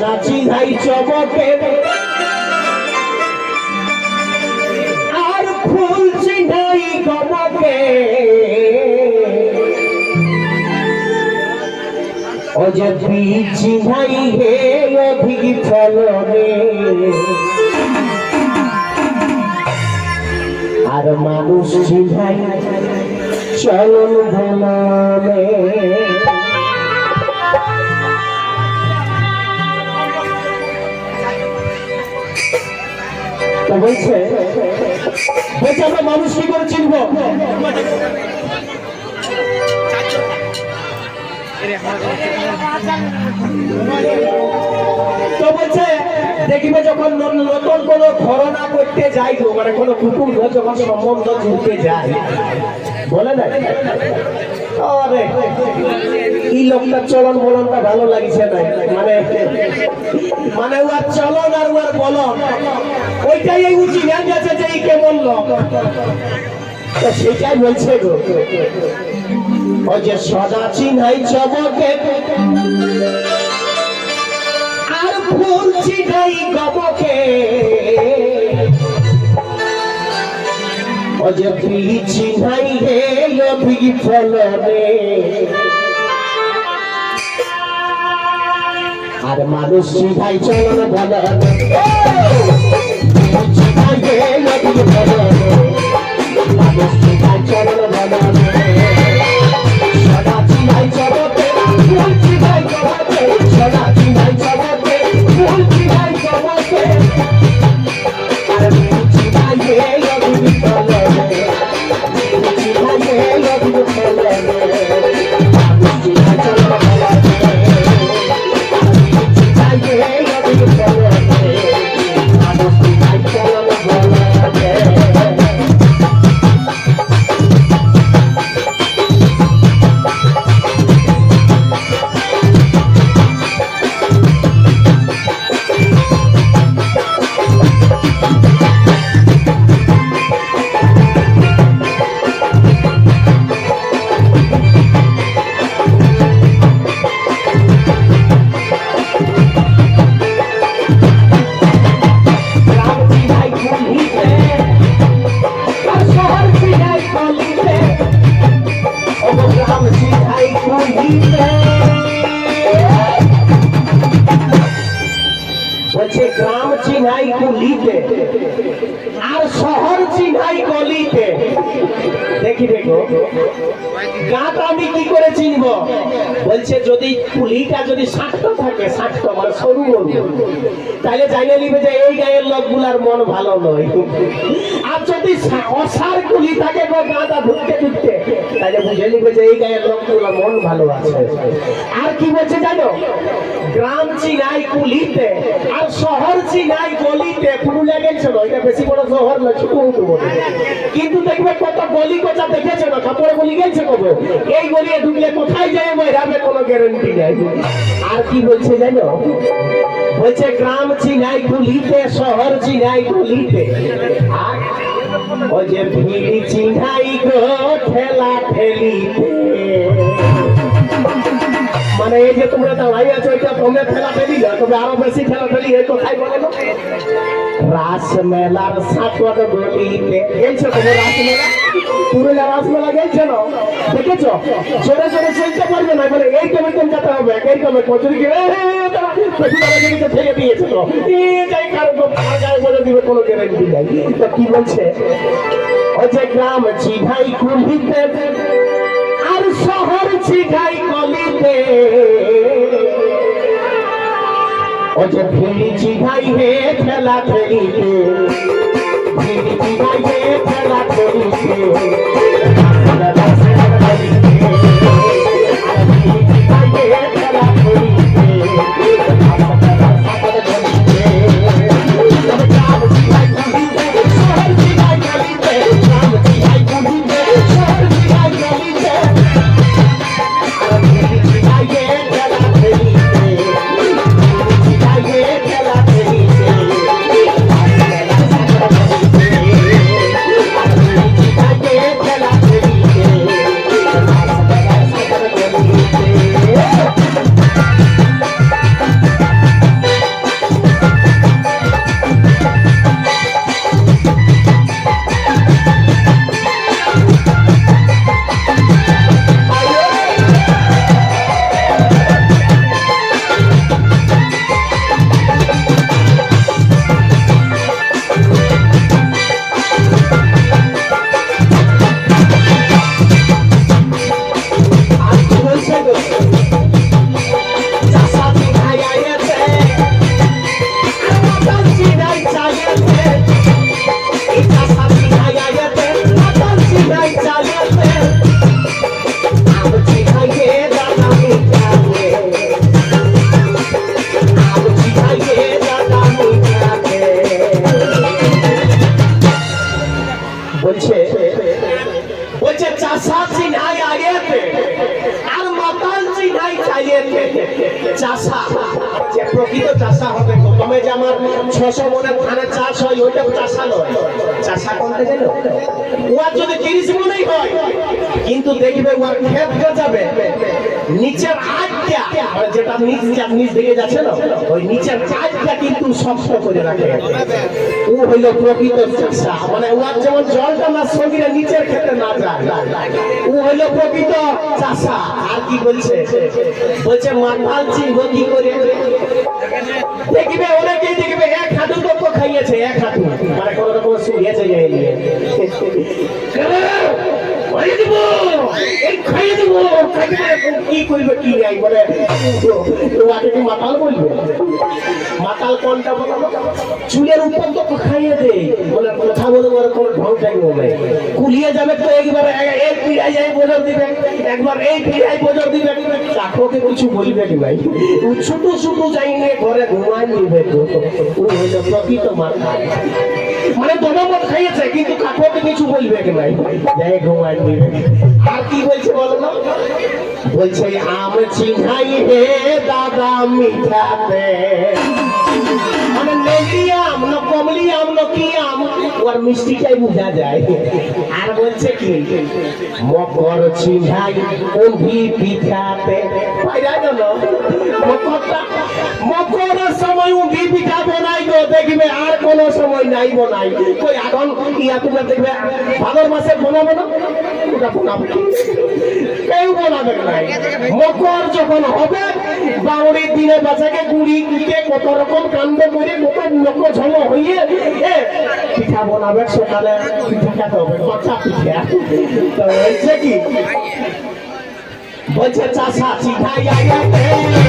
সদা চিনাই চমকে আর ফুল চিনাই গমকে। ও যে চিনাই হে অধিক ফলনে আর মানুষ চিনাই চলন ভ্রমণে। বলছে বলছে, আমরা মানুষ কি করে চিনব? বলছে, দেখিবে যখন নতুন কোনো ঘরনা করতে যাই গো মানে কোনো কুটুম যখন সম্বন্ধ জুড়তে যায়। বলে না লোকটার চলন বলনটা ভালো লাগছে না মানে মানে উয়ার চলন আর উয়ার বলন, ওইটাই এই জ্ঞান গেছে যে এই কেমন লোক। সেটাই বলছে গো। ও যে সদা চিনাই চমকে, আর ফুল চিনাই গমকে। ও যে পিলি চিনাই হে অভিগ ফলনে। আর মানুষ চিনাই চলন বলনে বলছে, গ্রাম চিনাই গলিতে, আর শহর চিনাই গলিতে। দেখি, দেখো। আমি কি করে চিনব? বলছে, যদি পুলিটা যদি ষাটটা থাকে ষাটটা মানে সরু তাহলে জানিয়ে নিবে যে এই গায়ের লোকগুলার মন ভালো নয়। আর যদি অসার কুলি থাকে গো গাঁটা ঢুকতে ঢুকতে তাহলে বুঝে নিবে যে এই গায়ের লোকগুলার মন ভালো আছে। আর কি বলছে জানো? গ্রাম চিনাই কুলিতে, আর শহর চিনাই গলিতে পুরুলিয়া গেছে না, এটা বেশি বড় শহর না, ছোট বলে কিন্তু দেখবে কত গলি কোথা দেখেছে না কাপড়ে গলি গেছে কবে এই গলিয়ে ঢুকলে কোথায় যায় ওই রাবে কোনো গ্যারান্টি নাই। আর কি বলছে জানো? বলছে, গ্রাম চিনাই গলিতে, শহর চিনাই গলিতে। আর ও যে ভিড় চিনাই গো, ঠেলা ঠেলিতে। মানে এই যে তোমরা দাঁড়াই আছো, এটা তোমরা ঠেলা ঠেলি না, তবে আরও বেশি ঠেলা ঠেলি এই কোথায় বলে না। রাস মেলার সাতওয়াট গলিতে গেছো তুমি রাস মেলা? পুরুলিয়া রাস মেলা গেছো না? দেখেছ? জোরে জোরে চলতে পারবে না, বলে এই কমে কম যেতে হবে এই কমে কচুরি কি তো এই যাই কারও তো বলে দিবে, কোনো গ্যারান্টি নাই। তো কি বলছে? ও যে গ্রাম চিনাই কুলিতে আর চিনাই গলিতে ও যে ভিড় চিনাই হে খেলা খেলিতে। ভিড় চিনাই হে খেলা ঠেলিতে ছশো মনে ধানের চাষ হয় ওইটা চাষা নয় চাষা করতে গেল? ওয়ার যদি তিরিশ হয় কিন্তু দেখবে ওয়ার ক্ষেত যাবে। নিচের মানে যেটা নিচ নিচ দিকে যাচ্ছে না, ওই নিচের আজটা কিন্তু শক্ত করে রাখে। ও হইল প্রকৃত চাষা। মানে ওয়ার যেমন জলটা না শরীরে নিচের ক্ষেত্রে না যায়। ও হইল প্রকৃত চাষা। আর কি বলছে? বলছে মাথাল চিহ্ন কি করে? দেখবে অনেকেই দেখবে এক হাঁটু তত্ত্ব খাইয়েছে, এক হাঁটু। মানে কোনো রকম শুয়েছে যাই মাতাল মাতাল কোনটা চুলের উপর তো খাইয়ে দে। বলে কুলিয়ে যাবে তো একবার একবার কিছু বলবে ভাই? ছোট ছোট যাই ঘরে ঘুমাই নিবে প্রকৃত মাথা মানে দমমত খাইয়েছে কিন্তু কাকুকে কিছু বলবে কি যাই ঘুমাই নিবে আর কি বলছে বলো না বলছে আম চিন্হাই হে দাদা মিঠাতে। মানে নেগরি আম না কমলি আম না কি আম ওর মিষ্টিটাই বোঝা যায়। আর বলছে কি, মকর চিন্হাই ওভি পিঠাতে। পাইরা গেল মকরটা মকরের সময় উভি পিঠা বনাই গো, দেখবে আর কোনো সময় নাই বনাই। কই, এখন ইয়া তোমরা দেখবে, ভাদর মাসে বনাবো না? ওটা বনাবো না। মকর যখন হবে বাউরি দিনে বাজাকে গুড়ি কুটে কত রকম কাণ্ড করে কত লোক ঝল হইয়ে পিঠা বনাবে সকালে পিঠা খেতে হবে। কচা পিঠা। তো হয়েছে কি? বলছে চাষা চিঠাই আইয়াতে